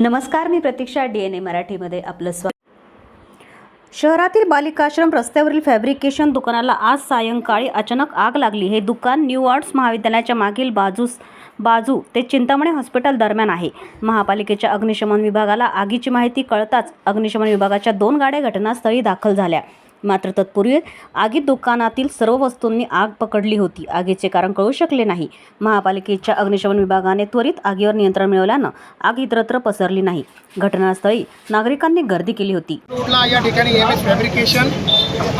नमस्कार मी प्रतीक्षा D N ए मराठीमध्ये आपलं स्वागत शहरातील बालिकाश्रम रस्त्यावरील फॅब्रिकेशन दुकानाला आज सायंकाळी अचानक आग लागली. हे दुकान न्यू आर्ट्स महाविद्यालयाच्या मागील बाजूस बाजू ते चिंतामणी हॉस्पिटल दरम्यान आहे. महापालिकेच्या अग्निशमन विभागाला आगीची माहिती कळताच अग्निशमन विभागाच्या दोन गाड्या घटनास्थळी दाखल झाल्या. मात्र तत्पूर्वी आगीत दुकानातील सर्व वस्तूंनी आग पकडली होती. आगीचे कारण कळू शकले नाही. महापालिकेच्या अग्निशमन विभागाने त्वरित आगीवर नियंत्रण मिळवल्यानं आग इतरत्र पसरली नाही. घटनास्थळी नागरिकांनी गर्दी केली होती. या ठिकाणी एम एस फॅब्रिकेशन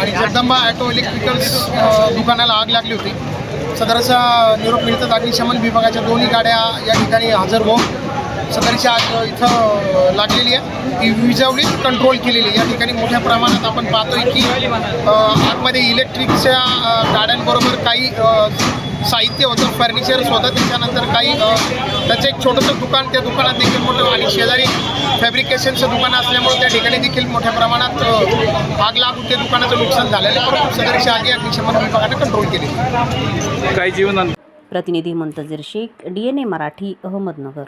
आणि जगदंबा ॲटो इलेक्ट्रिकल्स दुकानाला आग लागली होती. सदरचा निरोप मिळतात अग्निशमन विभागाच्या दोन्ही गाड्या या ठिकाणी हजर होऊन सदरची आग इथं लागलेली आहे. ती विजावली कंट्रोल केलेली आहे. या ठिकाणी मोठ्या प्रमाणात आपण पाहतोय की आतमध्ये इलेक्ट्रिकच्या गाड्यांबरोबर काही साहित्य होतं फर्निचर्स होतं. त्याच्यानंतर काही त्याचं एक छोटंसं दुकान त्या दुकानात देखील मोठं आणि शेजारी फॅब्रिकेशनचं दुकान असल्यामुळे त्या ठिकाणी देखील मोठ्या प्रमाणात आग लागून त्या दुकानाचं नुकसान झालेलं आहे. परंतु सदरची आगी अग्निशमन विभागाने कंट्रोल केली काही जीवन प्रतिनिधी Muntazir Shaikh D N A Marathi Ahmednagar.